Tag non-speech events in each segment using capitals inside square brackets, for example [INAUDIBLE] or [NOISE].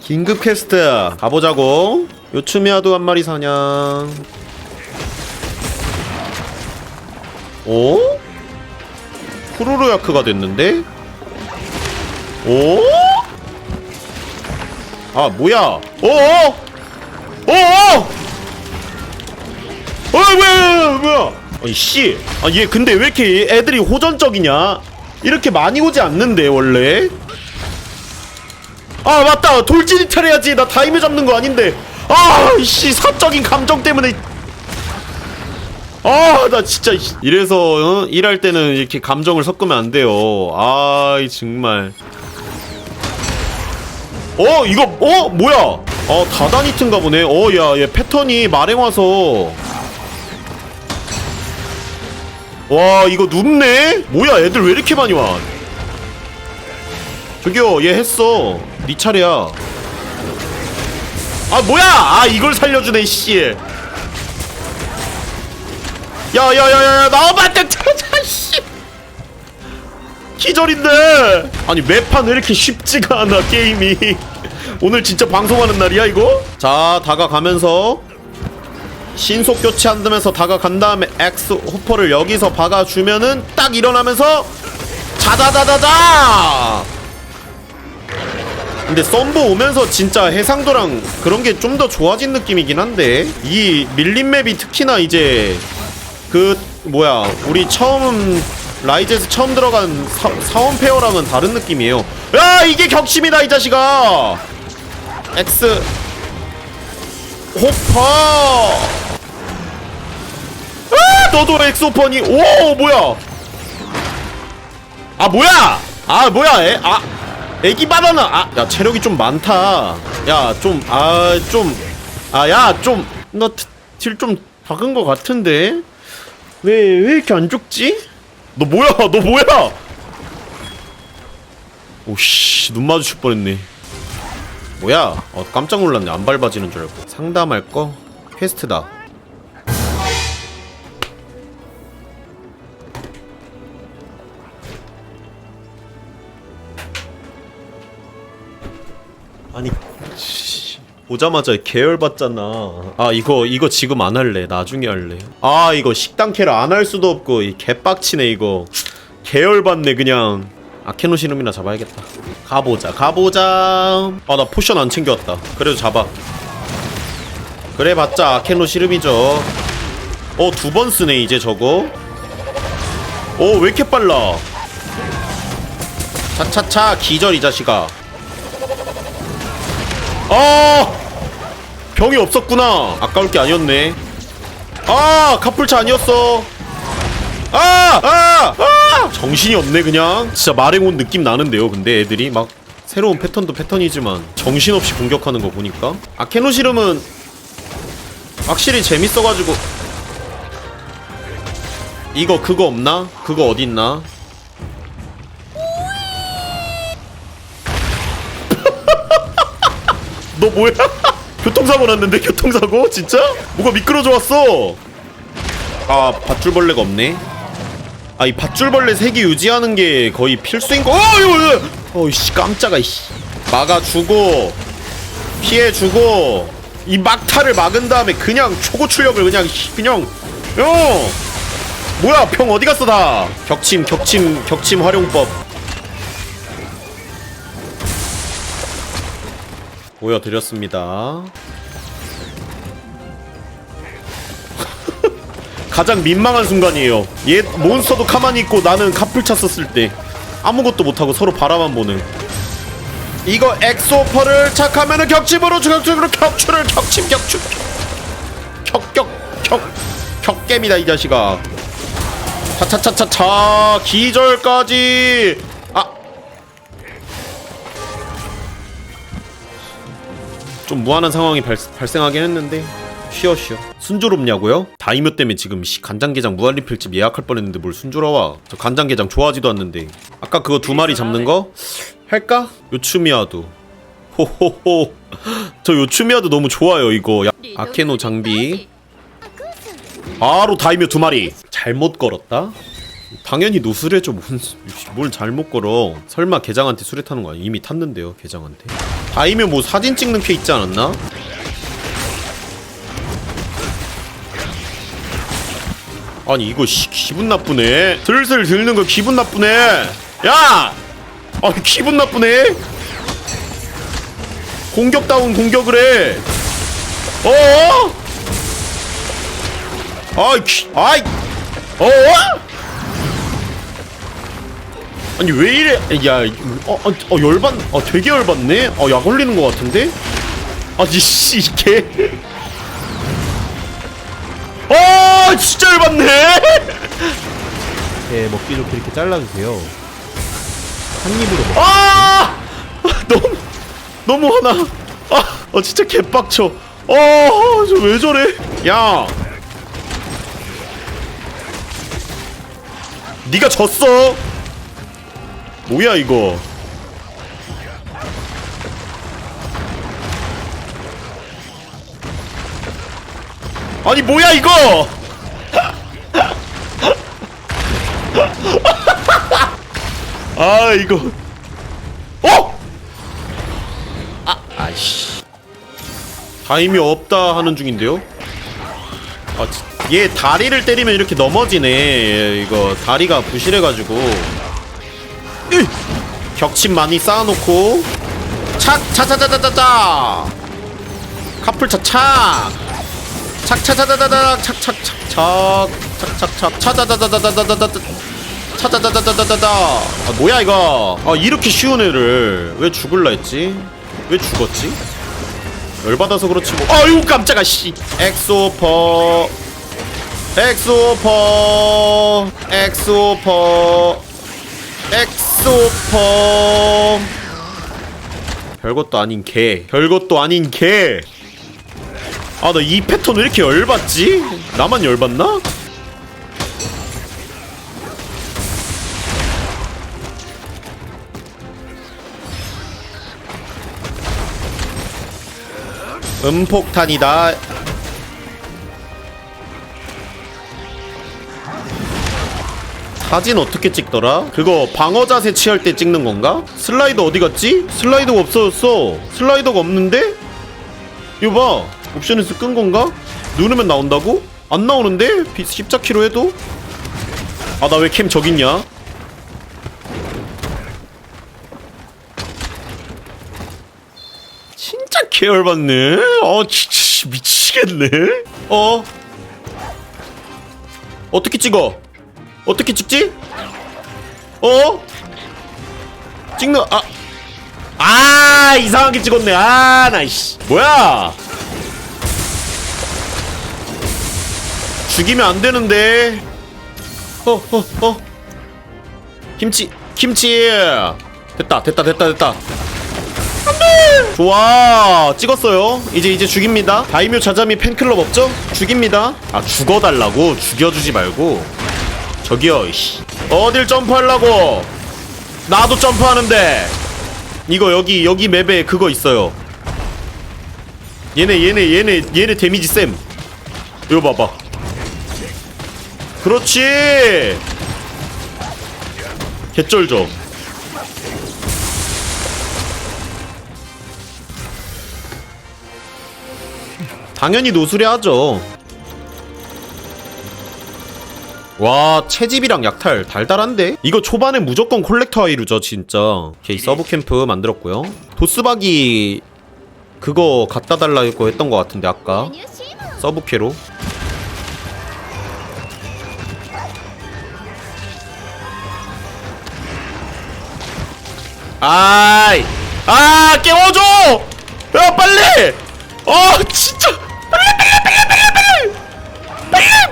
긴급 퀘스트 가보자고 요츠미아도 한 마리 사냥 오? 후루루야크가 됐는데? 오? 아 뭐야 어어? 어어? 어 뭐야 뭐야 아니 씨아얘 근데 왜 이렇게 애들이 호전적이냐 이렇게 많이 오지 않는데 원래? 아 맞다! 돌진이 차려야지. 나 다이메 잡는 거 아닌데. 아씨 사적인 감정 때문에. 아 나 진짜 이- 이래서 어? 일할 때는 이렇게 감정을 섞으면 안 돼요. 아이 정말. 어 이거 어? 뭐야? 어 다다니튼가 보네. 어야얘 패턴이 마랭 와서 와 이거 눕네? 뭐야 애들 왜 이렇게 많이 와? 저기요 얘 했어. 네 차례야. 아 뭐야! 아 이걸 살려주네 씨 야야야야 나와봐 차차 씨! 기절인데! 아니 매판 왜 이렇게 쉽지가 않아 게임이. [LAUGHS] 오늘 진짜 방송하는 날이야 이거? 자 다가가면서 신속 교체한다면서 다가간 다음에 X 호퍼를 여기서 박아주면은 딱 일어나면서 자자자자자! 근데 썸보 오면서 진짜 해상도랑 그런 게 좀 더 좋아진 느낌이긴 한데 이 밀린 맵이 특히나 이제 그 뭐야 우리 처음 라이즈에서 처음 들어간 사, 사원 페어랑은 다른 느낌이에요. 야 이게 격심이다 이 자식아! X 호퍼! 아 너도 호퍼니 오 뭐야? 아 뭐야? 아 뭐야 애, 아 애기 바나나. 아야 체력이 좀 많다. 야 좀 아 좀 아 야 좀 나 딜 좀 박은 거 같은데? 왜 왜 이렇게 안 죽지? 너 뭐야? [LAUGHS] 너 뭐야? 오씨 눈 마주칠 뻔했네. 뭐야? 어 깜짝 놀랐네. 안 밟아지는 줄 알고. 상담할 거? 퀘스트다 보자마자 계열 받잖아. 아 이거 이거 지금 안 할래. 나중에 할래. 아 이거 식당 캐를 안 할 수도 없고 이 개빡치네 이거. 계열 받네 그냥. 아케노 시름이나 잡아야겠다. 가보자 가보자. 아 나 포션 안 챙겨왔다. 그래도 잡아. 그래 봤자. 아케노 시름이죠. 어 두 번 쓰네 이제 저거. 어왜 이렇게 빨라? 차차차. 기절 이 자식아 아 병이 없었구나 아까울 게 아니었네 아 카풀차 아니었어 아! 아! 아! 정신이 없네 그냥 진짜 마랭 온 느낌 나는데요 근데 애들이 막 새로운 패턴도 패턴이지만 정신없이 공격하는 거 보니까 아케노 시름은 확실히 재밌어가지고 이거 그거 없나? 그거 어딨나? 너 뭐야? [LAUGHS] 교통사고 났는데 교통사고? 진짜? 뭐가 미끄러져 왔어 아 밧줄벌레가 없네 아 이 밧줄벌레 색이 유지하는 게 거의 필수인 거. 어, 이거. 어이씨 깜짝아 이씨. 막아주고 피해주고 이 막타를 막은 다음에 그냥 초고 출력을 그냥 씨, 그냥 어 뭐야 평 어디 갔어 다 격침 격침 격침 활용법 보여드렸습니다. [LAUGHS] 가장 민망한 순간이에요. 얘 몬스터도 가만히 있고 나는 카풀차 썼을 때 아무것도 못하고 서로 바라만 보는. 이거 엑소퍼를 착하면은 격침으로 격침으로 격추를 격침 격추 격격격 격겜이다 이 자식아. 차차차차차 기절까지 좀 무한한 상황이 발, 발생하긴 했는데 쉬어 쉬어. 순조롭냐고요? 다이묘 때문에 지금 씨, 간장게장 무한리필집 예약할 뻔했는데 뭘 순조로워? 저 간장게장 좋아하지도 않는데. 아까 그거 두 마리 잡는 거? 할까? 요츠미야도. 호호호. 저 요츠미야도 너무 좋아요 이거. 야, 아케노 장비. 바로 다이묘 두 마리. 잘못 걸었다? 당연히 노술해줘 뭔, [LAUGHS] 뭘 잘못 걸어. 설마 계장한테 수레 타는 거 아니야? 이미 탔는데요 계장한테 다이면 뭐 사진 찍는 게 있지 않았나? 아니 이거 씨, 기분 나쁘네 슬슬 들는 거 기분 나쁘네 야! 아 기분 나쁘네 공격다운 공격을 해 어어? 아이 기, 아이 어어? 아니 왜 이래? 야 어, 어, 어 열받 어 되게 열받네? 어약 올리는 것 같은데? 아니 씨 이게 어 진짜 열받네. 네, 먹기 좋게 이렇게 잘라주세요. 한 입으로 먹. 아! 너무 너무 화나. 아 어 진짜 개빡쳐. 어저 왜 저래? 야. 네가 졌어 뭐야 이거? 아니 뭐야 이거? [LAUGHS] 아 이거. 어? 아 아이씨. 타임이 없다 하는 중인데요? 아, 지- 얘 다리를 때리면 이렇게 넘어지네. 얘, 이거 다리가 부실해가지고. 으! 격침 많이 쌓아놓고 착 차차차차차차 카풀 차착 착차차차차차 착착착착 착착착 차자자자자자자자 차자자자자자자 아 뭐야 이거 아 이렇게 쉬운 애를 왜 죽을라 했지 왜 죽었지 열받아서 그렇지 뭐 아유 깜짝아 씨 엑소퍼 엑소퍼 엑소퍼 엑소퍼 별것도 아닌 개 별것도 아닌 개 아 나 이 패턴 왜 이렇게 열받지? 나만 열받나? 음폭탄이다 사진 어떻게 찍더라? 그거 방어 자세 취할 때 찍는 건가? 슬라이더 어디 갔지? 슬라이더가 없어졌어 슬라이더가 없는데? 이거 봐 옵션에서 끈 건가? 누르면 나온다고? 안 나오는데? 비- 십자키로 해도? 아 나 왜 캠 저기 있냐? 진짜 개열받네 어 진짜 미치겠네 어? 어떻게 찍어? 어떻게 찍지? 어? 찍는 아. 아 이상하게 찍었네. 아 나이씨. 뭐야? 죽이면 안 되는데. 어 어, 어. 김치 김치. 됐다 됐다 됐다 됐다. 안돼! 좋아. 찍었어요. 이제 이제 죽입니다. 다이묘 자자미 팬클럽 없죠? 죽입니다. 아 죽어달라고? 죽여주지 말고 저기요 이씨. 어딜 점프하려고? 나도 점프하는데. 이거 여기 여기 맵에 그거 있어요. 얘네 얘네 얘네 얘네 데미지 쌤. 이거 봐봐. 그렇지! 개쩔죠. 당연히 노수리 하죠 와 채집이랑 약탈 달달한데? 이거 초반에 무조건 콜렉터 아이루죠 진짜. 오케이 서브 캠프 만들었고요. 도스박이 그거 갖다 달라고 했던 것 같은데 아까. 서브 캐로. 아이! 아 깨워줘! 야 빨리! 아 진짜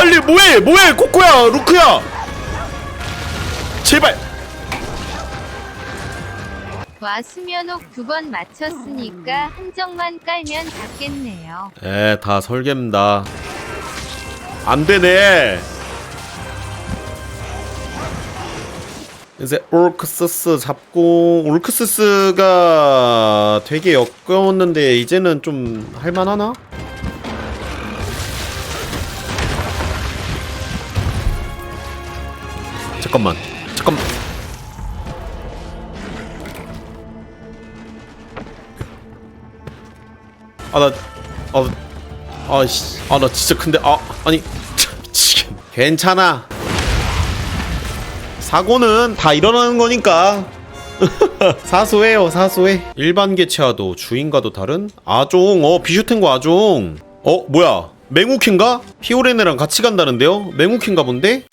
빨리 뭐해 뭐해 코코야 루크야 제발 와 수면옥 두 번 맞췄으니까 한정만 깔면 닿겠네요. 에다 설계입니다 안되네 이제 올크스스 잡고 올크스스가 되게 역겨웠는데 이제는 좀 할만하나? 잠깐만. 잠깐만 아나 아, 아씨. 아 나 진짜 근데 아 아니 미치겠네. 괜찮아. 사고는 다 일어나는 거니까. [LAUGHS] 사소해요 사소해. 일반 개체와도 주인과도 다른 아종 어 비슈텐과 아종. 어 뭐야? 맹우킨가? 피오레네랑 같이 간다는데요? 맹우킨가 본데?